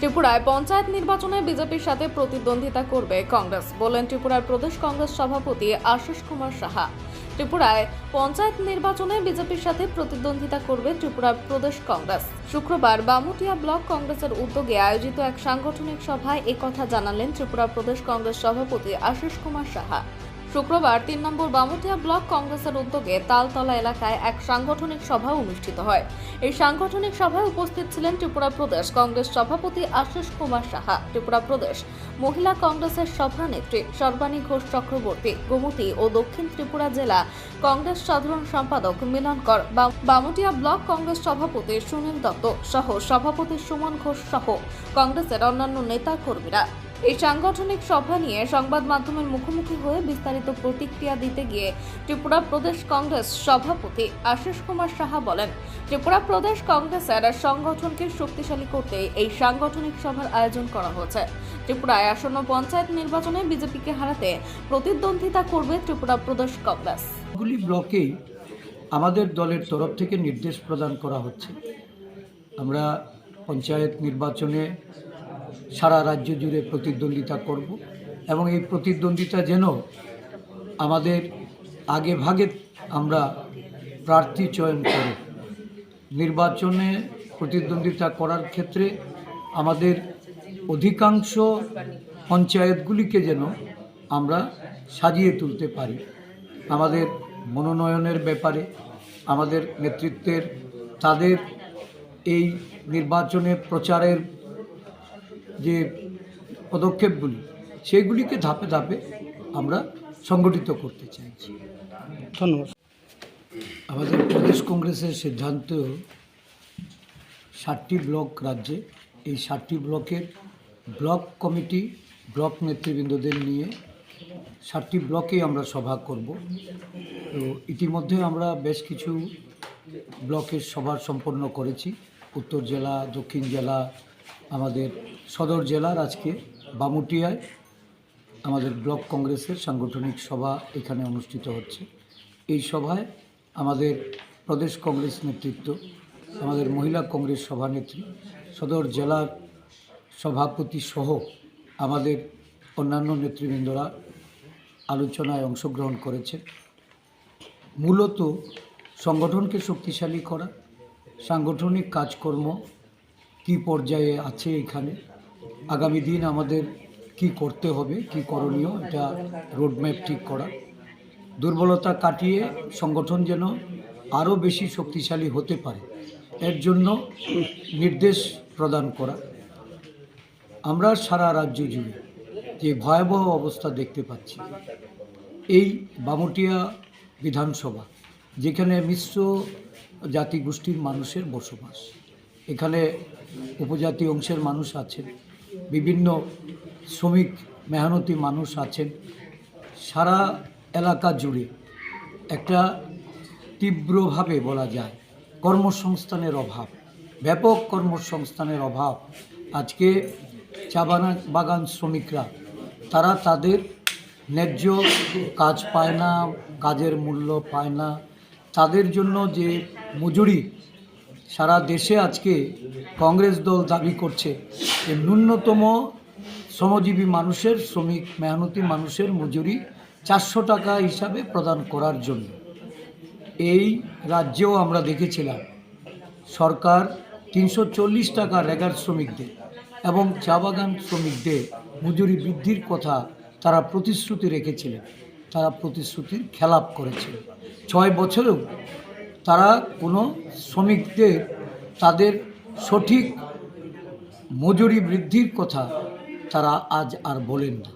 ত্রিপুরায় পঞ্চায়েত নির্বাচনে বিজেপির সাথে প্রতিদ্বন্দ্বিতা করবে কংগ্রেস, বলেন ত্রিপুরার প্রদেশ কংগ্রেস সভাপতি আশিস কুমার সাহা। ত্রিপুরায় পঞ্চায়েত নির্বাচনে বিজেপির সাথে প্রতিদ্বন্দ্বিতা করবে ত্রিপুরার প্রদেশ কংগ্রেস। শুক্রবার বামুটিয়া ব্লক কংগ্রেসের উদ্যোগে আয়োজিত এক সাংগঠনিক সভায় একথা জানালেন ত্রিপুরা প্রদেশ কংগ্রেস সভাপতি আশিস কুমার সাহা। শুক্রবার তিন নম্বর বামুটিয়া ব্লক কংগ্রেসের উদ্যোগে তালতলা এলাকায় এক সাংগঠনিক সভা অনুষ্ঠিত হয়। এই সাংগঠনিক সভায় উপস্থিত ছিলেন ত্রিপুরা প্রদেশ কংগ্রেস সভাপতি আশিস কুমার সাহা, ত্রিপুরা প্রদেশ মহিলা কংগ্রেসের সভানেত্রী সর্বাণী ঘোষ চক্রবর্তী, গোমতী ও দক্ষিণ ত্রিপুরা জেলা কংগ্রেস সাধারণ সম্পাদক মিলনকর বা- বামুটিয়া ব্লক কংগ্রেস সভাপতি সুনীল দত্ত সহ সভাপতি সুমন ঘোষ সহ কংগ্রেসের অন্যান্য নেতা কর্মীরা। এই সাংগঠনিক সভা নিয়ে সংবাদ মাধ্যমের মুখোমুখি হয়ে বিস্তারিত প্রতিক্রিয়া দিতে গিয়ে ত্রিপুরা প্রদেশ কংগ্রেস সভাপতি আশিস কুমার সাহা বলেন, ত্রিপুরা প্রদেশ কংগ্রেসের সংগঠনকে শক্তিশালী করতে এই সাংগঠনিক সভার আয়োজন করা হয়েছে। ত্রিপুরায় আসন্ন পঞ্চায়েত নির্বাচনে বিজেপিকে হারাতে প্রতিদ্বন্দ্বিতা করবে ত্রিপুরা প্রদেশ কংগ্রেস। গুলি ব্লকেই আমাদের দলের তরফ থেকে নির্দেশ প্রদান করা হচ্ছে। আমরা পঞ্চায়েত নির্বাচনে সারা রাজ্য জুড়ে প্রতিদ্বন্দ্বিতা করব এবং এই প্রতিদ্বন্দ্বিতা যেন আমাদের আগে ভাগে আমরা প্রার্থী চয়ন করি নির্বাচনে প্রতিদ্বন্দ্বিতা করার ক্ষেত্রে আমাদের অধিকাংশ পঞ্চায়েতগুলিকে যেন আমরা সাজিয়ে তুলতে পারি। আমাদের মনোনয়নের ব্যাপারে, আমাদের নেতৃত্বের, তাদের এই নির্বাচনে প্রচারের যে পদক্ষেপগুলি সেগুলিকে ধাপে ধাপে আমরা সংগঠিত করতে চাইছি। ধন্যবাদ। আমাদের প্রদেশ কংগ্রেসের সিদ্ধান্ত ষাটটি ব্লক রাজ্যে এই ষাটটি ব্লকের ব্লক কমিটি ব্লক নেতৃবৃন্দদের নিয়ে ষাটটি ব্লকেই আমরা সভা করব। তো ইতিমধ্যে আমরা বেশ কিছু ব্লকের সভা সম্পন্ন করেছি। উত্তর জেলা দক্ষিণ জেলা আমাদের সদর জেলার আজকে বামুটিয়ায় আমাদের ব্লক কংগ্রেসের সাংগঠনিক সভা এখানে অনুষ্ঠিত হচ্ছে। এই সভায় আমাদের প্রদেশ কংগ্রেস নেতৃত্ব, আমাদের মহিলা কংগ্রেস সভানেত্রী, সদর জেলার সভাপতি সহ আমাদের অন্যান্য নেতৃবৃন্দরা আলোচনায় অংশগ্রহণ করেছে। মূলত সংগঠনকে শক্তিশালী করা, সাংগঠনিক কাজকর্ম কি পর্যায়ে আছে এখানে? আগামী দিন আমাদের কি করতে হবে, কি করণীয়, এটা রোডম্যাপ ঠিক করা। দুর্বলতা কাটিয়ে সংগঠন যেন আরও বেশি শক্তিশালী হতে পারে, এর জন্য নির্দেশ প্রদান করা। আমরা সারা রাজ্য জুড়ে যে ভয়াবহ অবস্থা দেখতে পাচ্ছি, এই বামুটিয়া বিধানসভা, যেখানে মিশ্র জাতিগোষ্ঠীর মানুষের বসবাস। এখানে উপজাতি অংশের মানুষ আছেন, বিভিন্ন শ্রমিক মেহনতি মানুষ আছেন। সারা এলাকা জুড়ে একটা তীব্রভাবে বলা যায় কর্মসংস্থানের অভাব, ব্যাপক কর্মসংস্থানের অভাব। আজকে চা বাগান বাগান শ্রমিকরা, তারা তাদের ন্যায্য কাজ পায় না, কাজের মূল্য পায় না। তাদের জন্য যে মজুরি সারা দেশে আজকে কংগ্রেস দল দাবি করছে যে ন্যূনতম শ্রমজীবী মানুষের, শ্রমিক মেহনতি মানুষের মজুরি চারশো টাকা হিসাবে প্রদান করার জন্য। এই রাজ্যেও আমরা দেখেছিলাম সরকার তিনশো চল্লিশ টাকা রেগার শ্রমিকদের এবং চা বাগান শ্রমিকদের মজুরি বৃদ্ধির কথা তারা প্রতিশ্রুতি রেখেছিলেন। তারা প্রতিশ্রুতির খেলাপ করেছিল ছয় বছরেও তারা কোনো শ্রমিকদের তাদের সঠিক মজুরি বৃদ্ধির কথা তারা আজ আর বলেন না।